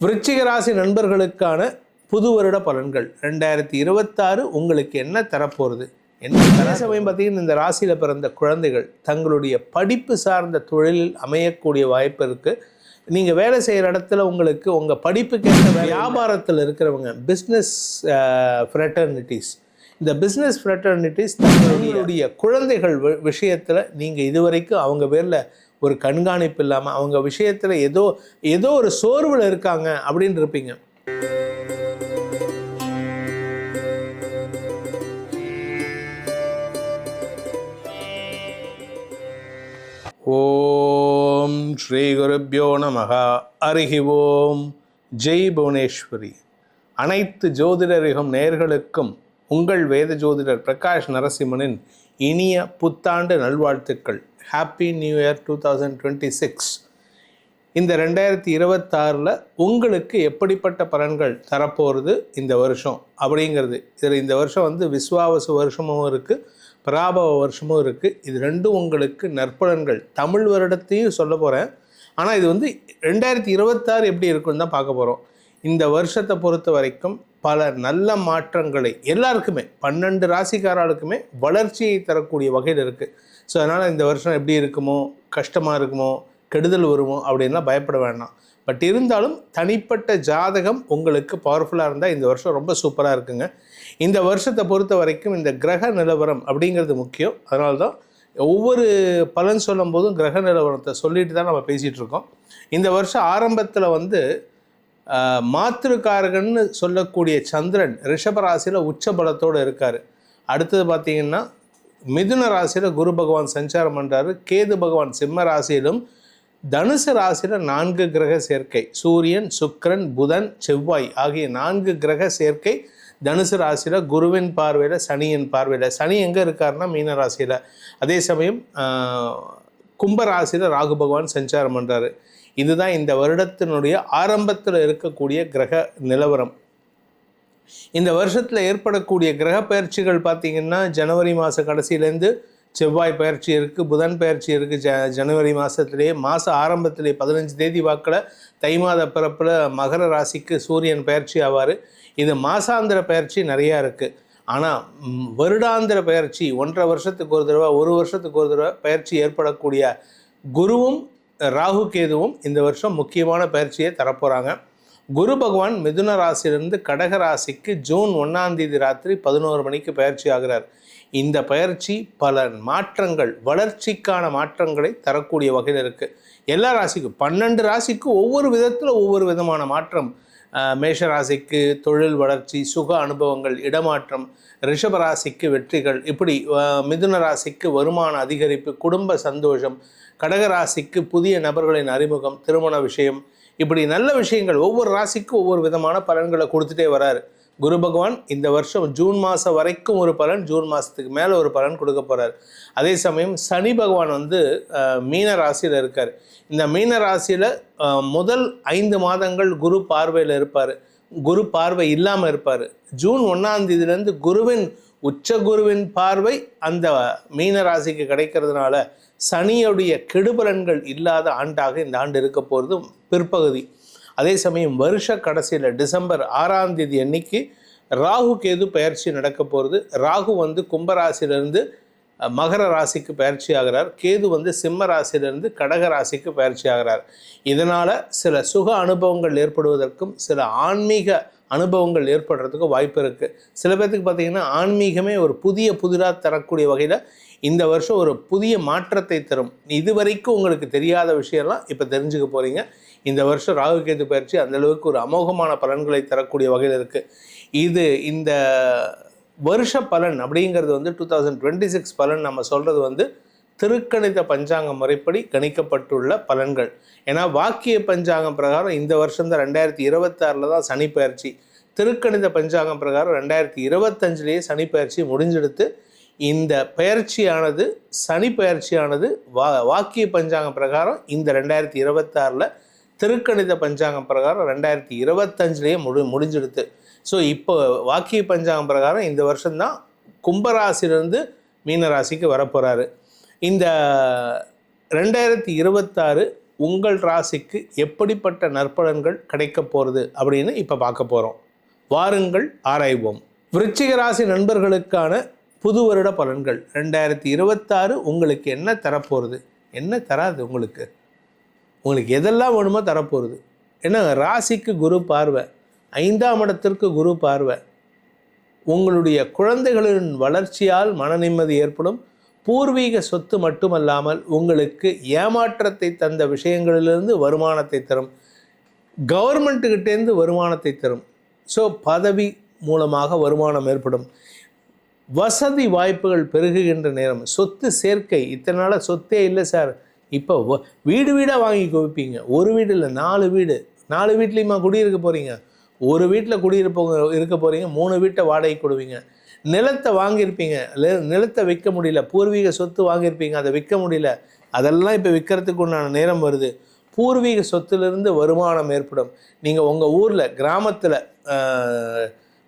விருச்சிக ராசி நண்பர்களுக்கான புது வருட பலன்கள். ரெண்டாயிரத்தி இருபத்தாறு உங்களுக்கு என்ன தரப்போகிறது என்ன சமயம் பார்த்தீங்கன்னா இந்த ராசியில் பிறந்த குழந்தைகள் தங்களுடைய படிப்பு சார்ந்த தொழிலில் அமையக்கூடிய வாய்ப்பு இருக்குது நீங்கள் வேலை செய்கிற இடத்துல உங்களுக்கு உங்கள் படிப்புக்கேற்ற வியாபாரத்தில் இருக்கிறவங்க பிஸ்னஸ் ஃப்ரெட்டர்னிட்டிஸ் இந்த பிஸ்னஸ் ஃப்ரெட்டர்னிட்டிஸ் தங்களுடைய குழந்தைகள் விஷயத்தில் நீங்கள் இதுவரைக்கும் அவங்க பேரில் ஒரு கண்காணிப்பு இல்லாமல் அவங்க விஷயத்தில் ஏதோ ஏதோ ஒரு சோர்வில் இருக்காங்க அப்படின்னு இருப்பீங்க. ஓம் ஸ்ரீ குருப்பியோ நமகா. அருகி ஓம். ஜெய் புவனேஸ்வரி. அனைத்து ஜோதிடரிகம் நேர்களுக்கும் உங்கள் வேத ஜோதிடர் பிரகாஷ் நரசிம்மனின் இனிய புத்தாண்டு நல்வாழ்த்துக்கள். Happy new year two thousand twenty six இந்த ரெண்டாயிரத்தி இருபத்தாறில் உங்களுக்கு எப்படிப்பட்ட பலன்கள் தரப்போகிறது இந்த வருஷம் அப்படிங்கிறது. இதில் இந்த வருஷம் வந்து விஸ்வாவச வருஷமும் இருக்குது பராபவ வருஷமும் இருக்குது இது ரெண்டும் உங்களுக்கு நற்பலன்கள். தமிழ் வருடத்தையும் சொல்ல போகிறேன் ஆனால் இது வந்து ரெண்டாயிரத்தி இருபத்தாறு எப்படி இருக்குன்னு தான் பார்க்க போகிறோம் இந்த வருஷத்தை பொறுத்த வரைக்கும் பல நல்ல மாற்றங்களை எல்லாருக்குமே பன்னெண்டு ராசிக்காரர்களுக்குமே வளர்ச்சியை தரக்கூடிய வகையில் இருக்குது ஸோ அதனால் இந்த வருஷம் எப்படி இருக்குமோ கஷ்டமாக இருக்குமோ கெடுதல் வருமோ அப்படின்லாம் பயப்பட வேண்டாம். பட் இருந்தாலும் தனிப்பட்ட ஜாதகம் உங்களுக்கு பவர்ஃபுல்லாக இருந்தால் இந்த வருஷம் ரொம்ப சூப்பராக இருக்குங்க. இந்த வருஷத்தை பொறுத்த வரைக்கும் இந்த கிரக நிலவரம் அப்படிங்கிறது முக்கியம். அதனால தான் ஒவ்வொரு பலன் சொல்லும் போதும் கிரக நிலவரத்தை சொல்லிட்டு தான் நம்ம பேசிகிட்டு இருக்கோம். இந்த வருஷம் ஆரம்பத்தில் வந்து மாத்திருக்காரகன்னு சொல்லக்கூடிய சந்திரன் ரிஷபராசியில் உச்ச பலத்தோடு இருக்கார். அடுத்தது பார்த்தீங்கன்னா மிதுன ராசியில் குரு பகவான் சஞ்சாரம் பண்ணுறாரு கேது பகவான் சிம்ம ராசியிலும் தனுசு ராசியில் நான்கு கிரக சேர்க்கை. சூரியன் சுக்கரன் புதன் செவ்வாய் ஆகிய நான்கு கிரக சேர்க்கை தனுசு ராசியில் குருவின் பார்வையில் சனியின் பார்வையில். சனி எங்கே இருக்காருன்னா மீன ராசியில். அதே சமயம் கும்ப ராசியில் ராகு பகவான் சஞ்சாரம் பண்ணுறாரு இதுதான் இந்த வருடத்தினுடைய ஆரம்பத்தில் இருக்கக்கூடிய கிரக நிலவரம். இந்த வருஷத்தில் ஏற்படக்கூடிய கிரக பயிற்சிகள் பார்த்திங்கன்னா ஜனவரி மாத கடைசியிலேருந்து செவ்வாய் பயிற்சி இருக்குது புதன் பயிற்சி இருக்குது ஜ ஜனவரி மாதத்துலேயே மாத ஆரம்பத்திலே பதினஞ்சு தேதி வாக்கில் தை மாத பிறப்பில் மகர ராசிக்கு சூரியன் பயிற்சி ஆவார். இது மாசாந்திர பயிற்சி நிறையா இருக்குது ஆனால் வருடாந்திர பயிற்சி ஒன்றரை வருஷத்துக்கு ஒரு தடவை ஒரு வருஷத்துக்கு ஒரு தடவை பயிற்சி ஏற்படக்கூடிய குருவும் ராகு கேதுவும் இந்த வருஷம் முக்கியமான பயிற்சியை தரப்போகிறாங்க குரு பகவான் மிதுன ராசியிலிருந்து கடக ராசிக்கு ஜூன் ஒன்றாம் தேதி ராத்திரி பதினோரு மணிக்கு பயிற்சி ஆகிறார். இந்த பயிற்சி பல மாற்றங்கள் வளர்ச்சிக்கான மாற்றங்களை தரக்கூடிய வகையில் இருக்குது எல்லா ராசிக்கும் பன்னெண்டு ராசிக்கும் ஒவ்வொரு விதத்தில் ஒவ்வொரு விதமான மாற்றம். மேஷ ராசிக்கு தொழில் வளர்ச்சி சுக அனுபவங்கள் இடமாற்றம் ரிஷப ராசிக்கு வெற்றிகள் இப்படி மிதுன ராசிக்கு வருமான அதிகரிப்பு குடும்ப சந்தோஷம் கடக ராசிக்கு புதிய நபர்களின் அறிமுகம் திருமண விஷயம் இப்படி நல்ல விஷயங்கள் ஒவ்வொரு ராசிக்கும் ஒவ்வொரு விதமான பலன்களை கொடுத்துட்டே வராரு. குரு பகவான் இந்த வருஷம் ஜூன் மாதம் வரைக்கும் ஒரு பலன் ஜூன் மாதத்துக்கு மேலே ஒரு பலன் கொடுக்க போகிறார் அதே சமயம் சனி பகவான் வந்து மீன ராசியில் இருக்கார். இந்த மீன ராசியில் முதல் ஐந்து மாதங்கள் குரு பார்வையில் இருப்பார். குரு பார்வை இல்லாமல் இருப்பார். ஜூன் ஒன்றாம் தேதியிலேருந்து குருவின் உச்ச குருவின் பார்வை அந்த மீன ராசிக்கு கிடைக்கிறதுனால சனியுடைய கெடுபலன்கள் இல்லாத ஆண்டாக இந்த ஆண்டு இருக்க போகிறது பிற்பகுதி. அதே சமயம் வருஷ கடைசியில் டிசம்பர் ஆறாம் தேதி அன்னைக்கு ராகு கேது பயிற்சி நடக்க போகிறது ராகு வந்து கும்பராசிலிருந்து மகர ராசிக்கு பயிற்சி ஆகிறார். கேது வந்து சிம்ம ராசியிலிருந்து கடக ராசிக்கு பயிற்சி ஆகிறார். இதனால் சில சுக அனுபவங்கள் ஏற்படுவதற்கும் சில ஆன்மீக அனுபவங்கள் ஏற்படுறதுக்கும் வாய்ப்பு இருக்குது சில பேர்த்துக்கு பார்த்தீங்கன்னா ஆன்மீகமே ஒரு புதிய புதிராக தரக்கூடிய வகையில் இந்த வருஷம் ஒரு புதிய மாற்றத்தை தரும். இதுவரைக்கும் உங்களுக்கு தெரியாத விஷயம்லாம் இப்போ தெரிஞ்சுக்க போகிறீங்க இந்த வருஷம் ராகு கேது பயிற்சி அந்தளவுக்கு ஒரு அமோகமான பலன்களை தரக்கூடிய வகையில் இருக்குது இது இந்த வருஷ பலன் அப்படிங்கிறது வந்து டூ தௌசண்ட் டுவெண்ட்டி சிக்ஸ் பலன் நம்ம சொல்கிறது வந்து திருக்கணித பஞ்சாங்க முறைப்படி கணிக்கப்பட்டுள்ள பலன்கள். ஏன்னா வாக்கிய பஞ்சாங்கம் பிரகாரம் இந்த வருஷம் தான் ரெண்டாயிரத்தி இருபத்தாறில் தான் சனி பயிற்சி. திருக்கணித பஞ்சாங்கம் பிரகாரம் ரெண்டாயிரத்தி இருபத்தஞ்சிலேயே சனி பயிற்சி முடிஞ்செடுத்து இந்த பயிற்சியானது சனி பயிற்சியானது வா வாக்கிய பஞ்சாங்கம் பிரகாரம் இந்த ரெண்டாயிரத்தி இருபத்தாறில் திருக்கணித பஞ்சாங்கம் பிரகாரம் ரெண்டாயிரத்தி இருபத்தஞ்சிலேயே முடி முடிஞ்சிடுது. ஸோ இப்போ வாக்கிய பஞ்சாங்கம் பிரகாரம் இந்த வருஷம்தான் கும்பராசிலிருந்து மீனராசிக்கு வரப்போகிறாரு இந்த ரெண்டாயிரத்தி இருபத்தாறு உங்கள் ராசிக்கு எப்படிப்பட்ட நற்பலன்கள் கிடைக்க போகிறது அப்படின்னு இப்போ பார்க்க போகிறோம் வாருங்கள் ஆராய்வோம். விருச்சிக ராசி நண்பர்களுக்கான புது வருட பலன்கள். ரெண்டாயிரத்தி இருபத்தாறு உங்களுக்கு என்ன தரப்போகிறது என்ன தராது உங்களுக்கு? உங்களுக்கு எதெல்லாம் வேணுமோ தரப்போகிறது ஏன்னா ராசிக்கு குரு பார்வை. ஐந்தாம் இடத்திற்கு குரு பார்வை. உங்களுடைய குழந்தைகளின் வளர்ச்சியால் மன நிம்மதி ஏற்படும். பூர்வீக சொத்து மட்டுமல்லாமல் உங்களுக்கு ஏமாற்றத்தை தந்த விஷயங்களிலிருந்து வருமானத்தை தரும். கவர்மெண்ட்டுக்கிட்டேருந்து வருமானத்தை தரும். ஸோ பதவி மூலமாக வருமானம் ஏற்படும். வசதி வாய்ப்புகள் பெருகுகின்ற நேரம். சொத்து சேர்க்கை. இத்தனை நாளாக சொத்தே இல்லை சார். இப்போ வ- வீடு வீடாக வாங்கி குவிப்பீங்க. ஒரு வீடு இல்லை நாலு வீடு. நாலு வீட்லேயுமா குடியிருக்க போகிறீங்க ஒரு வீட்டில் குடியிருப்பவங்க இருக்க போகிறீங்க மூணு வீட்டை வாடகை கொடுவீங்க. நிலத்தை வாங்கியிருப்பீங்க. நிலத்தை விற்க முடியல. பூர்வீக சொத்து வாங்கியிருப்பீங்க அதை விற்க முடியல. அதெல்லாம் இப்போ விற்கிறதுக்கு உண்டான நேரம் வருது. பூர்வீக சொத்துலேருந்து வருமானம் ஏற்படும். நீங்கள் உங்கள் ஊரில் கிராமத்தில்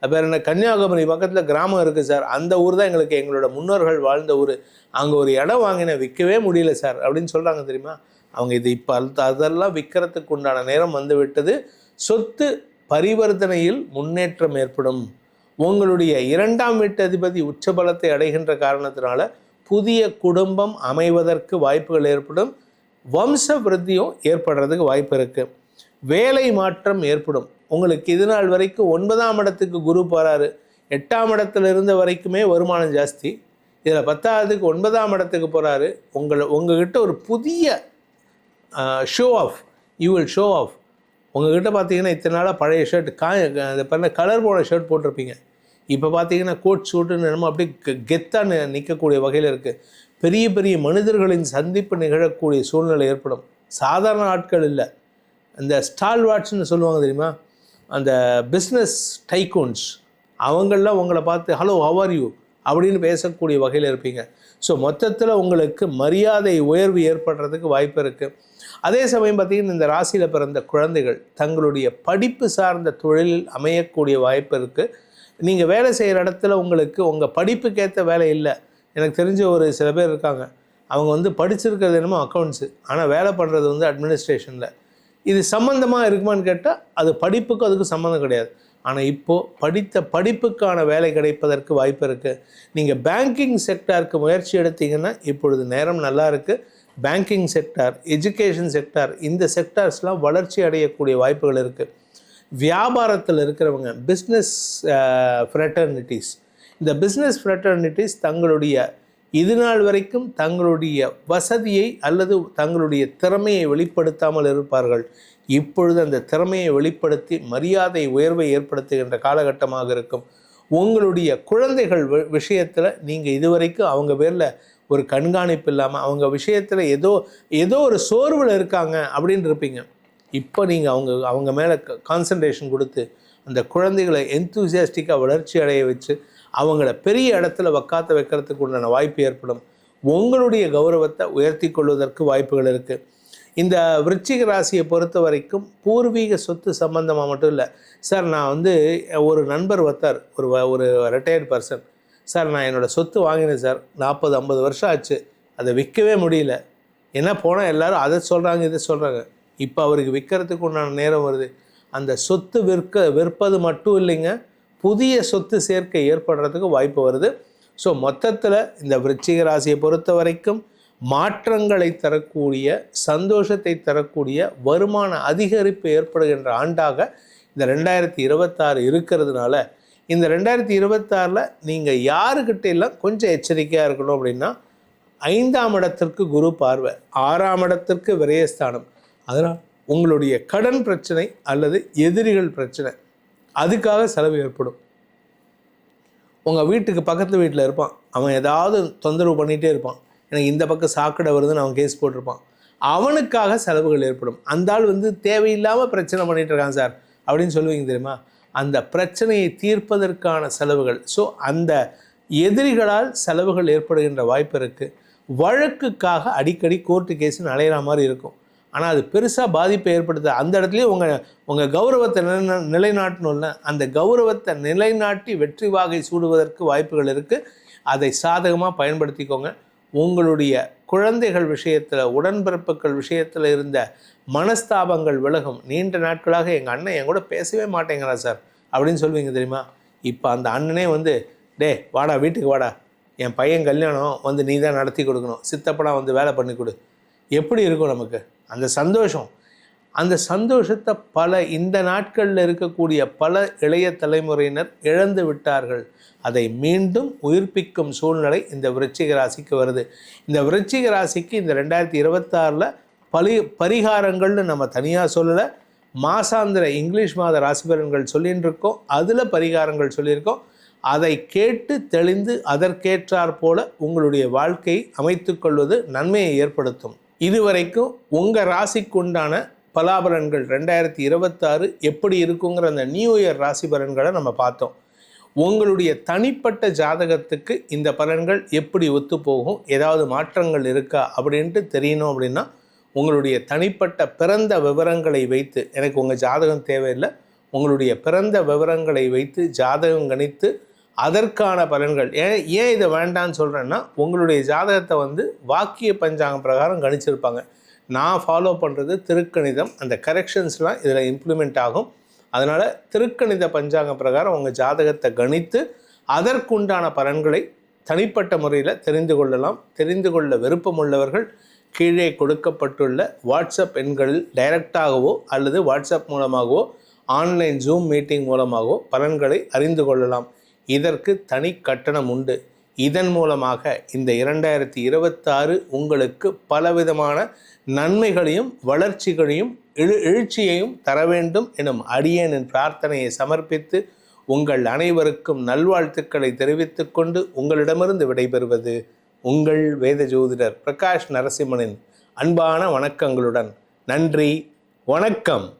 பேர் என்ன கன்னியாகுமரி பக்கத்தில் கிராமம் இருக்குது சார். அந்த ஊர் தான் எங்களுக்கு எங்களோட முன்னோர்கள் வாழ்ந்த ஊர். அங்கே ஒரு இடம் வாங்கினேன் விற்கவே முடியல சார். அப்படின்னு சொல்கிறாங்க தெரியுமா? அவங்க இது இப்போ அதெல்லாம் விற்கிறதுக்கு உண்டான நேரம் வந்து விட்டது. சொத்து பரிவர்த்தனையில் முன்னேற்றம் ஏற்படும். உங்களுடைய இரண்டாம் வீட்டு அதிபதி உச்சபலத்தை அடைகின்ற காரணத்தினால புதிய குடும்பம் அமைவதற்கு வாய்ப்புகள் ஏற்படும். வம்ச விருத்தியும் ஏற்படுறதுக்கு வாய்ப்பு இருக்குது வேலை மாற்றம் ஏற்படும். உங்களுக்கு இது நாள் வரைக்கும் ஒன்பதாம் இடத்துக்கு குரு போகிறாரு எட்டாம் இடத்துல இருந்த வரைக்குமே வருமானம் ஜாஸ்தி. இதில் பத்தாவதுக்கு ஒன்பதாம் இடத்துக்கு போகிறாரு உங்களை உங்ககிட்ட ஒரு புதிய show off you will show off உங்ககிட்ட பார்த்தீங்கன்னா இத்தனை நாளாக பழைய ஷர்ட் காய அது பண்ண கலர் போன ஷர்ட் போட்டிருப்பீங்க. இப்போ பார்த்தீங்கன்னா கோட் சூட்டுன்னு என்னமோ அப்படியே கெத்தாக நிற்கக்கூடிய வகையில் இருக்குது பெரிய பெரிய மனிதர்களின் சந்திப்பு நிகழக்கூடிய சூழ்நிலை ஏற்படும். சாதாரண ஆட்கள் இல்லை. இந்த ஸ்டால் வாட்ச்னு சொல்லுவாங்க தெரியுமா? அந்த பிஸ்னஸ் டைகூன்ஸ் அவங்களாம் உங்களை பார்த்து ஹலோ ஹவர் யூ அப்படின்னு பேசக்கூடிய வகையில் இருப்பீங்க. ஸோ மொத்தத்தில் உங்களுக்கு மரியாதை உயர்வு ஏற்படுறதுக்கு வாய்ப்பு இருக்குது அதே சமயம் பார்த்திங்கன்னா இந்த ராசியில் பிறந்த குழந்தைகள் தங்களுடைய படிப்பு சார்ந்த தொழிலில் அமையக்கூடிய வாய்ப்பு இருக்குது நீங்கள் வேலை செய்கிற இடத்துல உங்களுக்கு உங்கள் படிப்புக்கேற்ற வேலை இல்லை. எனக்கு தெரிஞ்ச ஒரு சில பேர் இருக்காங்க. அவங்க வந்து படிச்சிருக்கிறது என்னமோ அக்கௌண்ட்ஸு ஆனால் வேலை பண்ணுறது வந்து அட்மினிஸ்ட்ரேஷனில் இது சம்மந்தமாக இருக்குமான்னு கேட்டால் அது படிப்புக்கும் அதுக்கு சம்மந்தம் கிடையாது. ஆனால் இப்போது படித்த படிப்புக்கான வேலை கிடைப்பதற்கு வாய்ப்பு இருக்குது நீங்கள் பேங்கிங் செக்டாருக்கு முயற்சி எடுத்தீங்கன்னா இப்பொழுது நேரம் நல்லா இருக்குது பேங்கிங் செக்டார் எஜுகேஷன் செக்டார் இந்த செக்டார்ஸ்லாம் வளர்ச்சி அடையக்கூடிய வாய்ப்புகள் இருக்குது வியாபாரத்தில் இருக்கிறவங்க பிஸ்னஸ் ஃப்ரெட்டர்னிட்டிஸ் இந்த பிஸ்னஸ் ஃப்ரெட்டர்னிட்டிஸ் தங்களுடைய இது நாள் வரைக்கும் தங்களுடைய வசதியை அல்லது தங்களுடைய திறமையை வெளிப்படுத்தாமல் இருப்பார்கள். இப்பொழுது அந்த திறமையை வெளிப்படுத்தி மரியாதை உயர்வை ஏற்படுத்துகின்ற காலகட்டமாக இருக்கும். உங்களுடைய குழந்தைகள் விஷயத்தில் நீங்கள் இதுவரைக்கும் அவங்க பேரில் ஒரு கண்காணிப்பு இல்லாமல் அவங்க விஷயத்தில் ஏதோ ஏதோ ஒரு சோர்வில் இருக்காங்க அப்படின்னு இருப்பீங்க. இப்போ நீங்கள் அவங்க அவங்க மேலே கான்சன்ட்ரேஷன் கொடுத்து அந்த குழந்தைகளை எந்தூசியாஸ்டிக்காக வளர்ச்சி அடைய வச்சு அவங்கள பெரிய இடத்துல உக்காத்த வைக்கிறதுக்கு உண்டான வாய்ப்பு ஏற்படும். உங்களுடைய கௌரவத்தை உயர்த்தி கொள்வதற்கு வாய்ப்புகள் இருக்குது இந்த விருச்சிக ராசியை பொறுத்த வரைக்கும் பூர்வீக சொத்து சம்பந்தமாக மட்டும் இல்லை. சார் நான் வந்து ஒரு நண்பர் வத்தார் ஒரு வ- ஒரு ரிட்டையர்ட் பர்சன் சார் நான் என்னோடய சொத்து வாங்கினேன் சார். நாற்பது ஐம்பது வருஷம் ஆச்சு. அதை விற்கவே முடியல. என்ன போனால் எல்லாரும் அதை சொல்கிறாங்க இதை சொல்கிறாங்க இப்போ அவருக்கு விற்கிறதுக்கு உண்டான நேரம் வருது. அந்த சொத்து விற்க விற்பது மட்டும் இல்லைங்க. புதிய சொத்து சேர்க்கை ஏற்படுறதுக்கு வாய்ப்பு வருது. ஸோ மொத்தத்தில் இந்த விருச்சிக ராசியை பொறுத்த வரைக்கும் மாற்றங்களை தரக்கூடிய சந்தோஷத்தை தரக்கூடிய வருமான அதிகரிப்பு ஏற்படுகின்ற ஆண்டாக இந்த ரெண்டாயிரத்தி இருபத்தாறு இருக்கிறதுனால இந்த ரெண்டாயிரத்தி இருபத்தாறில் நீங்கள் யாருக்கிட்ட எல்லாம் கொஞ்சம் எச்சரிக்கையாக இருக்கணும் அப்படின்னா ஐந்தாம் இடத்திற்கு குரு பார்வை ஆறாம் இடத்திற்கு விரயஸ்தானம். அதனால் உங்களுடைய கடன் பிரச்சனை அல்லது எதிரிகள் பிரச்சனை அதுக்காக செலவு ஏற்படும். உங்கள் வீட்டுக்கு பக்கத்து வீட்டில் இருப்பான். அவன் ஏதாவது தொந்தரவு பண்ணிகிட்டே இருப்பான். எனக்கு இந்த பக்கம் சாக்கடை வருதுன்னு அவன் கேஸ் போட்டிருப்பான். அவனுக்காக செலவுகள் ஏற்படும். அந்த ஆள் வந்து தேவையில்லாமல் பிரச்சனை பண்ணிட்டு இருக்கான் சார். அப்படின்னு சொல்லுவீங்க தெரியுமா? அந்த பிரச்சனையை தீர்ப்பதற்கான செலவுகள். ஸோ அந்த எதிரிகளால் செலவுகள் ஏற்படுகின்ற வாய்ப்பு இருக்குது வழக்குக்காக அடிக்கடி கோர்ட்டு கேஸுன்னு அலையிற மாதிரி இருக்கும். ஆனால் அது பெருசாக பாதிப்பை ஏற்படுத்த அந்த இடத்துலையே உங்கள் உங்கள் கௌரவத்தை நிலை நிலைநாட்டணும்ல. அந்த கௌரவத்தை நிலைநாட்டி வெற்றி வாகை சூடுவதற்கு வாய்ப்புகள் இருக்குது அதை சாதகமாக பயன்படுத்திக்கோங்க. உங்களுடைய குழந்தைகள் விஷயத்தில் உடன்பிறப்புகள் விஷயத்தில் இருந்த மனஸ்தாபங்கள் விலகும். நீண்ட நாட்களாக எங்கள் அண்ணன் என் கூட பேசவே மாட்டேங்கிறா சார். அப்படின்னு சொல்லுவீங்க தெரியுமா? இப்போ அந்த அண்ணனே வந்து டே வாடா வீட்டுக்கு வாடா. என் பையன் கல்யாணம் வந்து நீ தான் நடத்தி கொடுக்கணும். சித்தப்படா வந்து வேலை பண்ணி கொடு. எப்படி இருக்கும் நமக்கு? அந்த சந்தோஷம். அந்த சந்தோஷத்தை பல இந்த நாட்களில் இருக்கக்கூடிய பல இளைய தலைமுறையினர் இழந்து விட்டார்கள். அதை மீண்டும் உயிர்ப்பிக்கும் சூழ்நிலை இந்த விருச்சிக ராசிக்கு வருது. இந்த விருச்சிக ராசிக்கு இந்த ரெண்டாயிரத்தி இருபத்தாறில் பலி பரிகாரங்கள்னு நம்ம தனியாக சொல்லலை. மாசாந்திர இங்கிலீஷ் மாத ராசிபலன்கள் சொல்லின்னு இருக்கோம் அதில் பரிகாரங்கள் சொல்லியிருக்கோம். அதை கேட்டு தெளிந்து அதற்கேற்றாற் போல உங்களுடைய வாழ்க்கையை அமைத்துக்கொள்வது நன்மையை ஏற்படுத்தும். இதுவரைக்கும் உங்கள் ராசிக்குண்டான பலாபலன்கள் ரெண்டாயிரத்தி இருபத்தாறு எப்படி இருக்குங்கிற அந்த நியூ இயர் ராசி பலன்களை நம்ம பார்த்தோம். உங்களுடைய தனிப்பட்ட ஜாதகத்துக்கு இந்த பலன்கள் எப்படி ஒத்து போகும் ஏதாவது மாற்றங்கள் இருக்கா அப்படின்ட்டு தெரியணும் அப்படின்னா உங்களுடைய தனிப்பட்ட பிறந்த விவரங்களை வைத்து எனக்கு உங்கள் ஜாதகம் தேவையில்லை உங்களுடைய பிறந்த விவரங்களை வைத்து ஜாதகம் கணித்து அதற்கான பலன்கள். ஏன் ஏன் இதை வேண்டான்னு சொல்கிறேன்னா உங்களுடைய ஜாதகத்தை வந்து வாக்கிய பஞ்சாங்கம் பிரகாரம் கணிச்சிருப்பாங்க. நான் ஃபாலோ பண்ணுறது திருக்கணிதம். அந்த கரெக்ஷன்ஸ்லாம் இதில் இம்ப்ளிமெண்ட் ஆகும். அதனால் திருக்கணித பஞ்சாங்கம் பிரகாரம் உங்கள் ஜாதகத்தை கணித்து அதற்குண்டான பலன்களை தனிப்பட்ட முறையில் தெரிந்து கொள்ளலாம். தெரிந்து கொள்ள விருப்பம் உள்ளவர்கள் கீழே கொடுக்கப்பட்டுள்ள வாட்ஸ்அப் எண்களில் டைரக்டாகவோ அல்லது வாட்ஸ்அப் மூலமாகவோ ஆன்லைன் ஜூம் மீட்டிங் மூலமாகவோ பலன்களை அறிந்து கொள்ளலாம். இதற்கு தனி கட்டணம் உண்டு. இதன் மூலமாக இந்த இரண்டாயிரத்தி இருபத்தாறு உங்களுக்கு பலவிதமான நன்மைகளையும் வளர்ச்சிகளையும் எழு எழுச்சியையும் தர வேண்டும் எனும் அடியேனின் பிரார்த்தனையை சமர்ப்பித்து உங்கள் அனைவருக்கும் நல்வாழ்த்துக்களை தெரிவித்துக் கொண்டு உங்களிடமிருந்து விடைபெறுவது உங்கள் வேத ஜோதிடர் பிரகாஷ் நரசிம்மனின் அன்பான வணக்கங்களுடன். நன்றி வணக்கம்.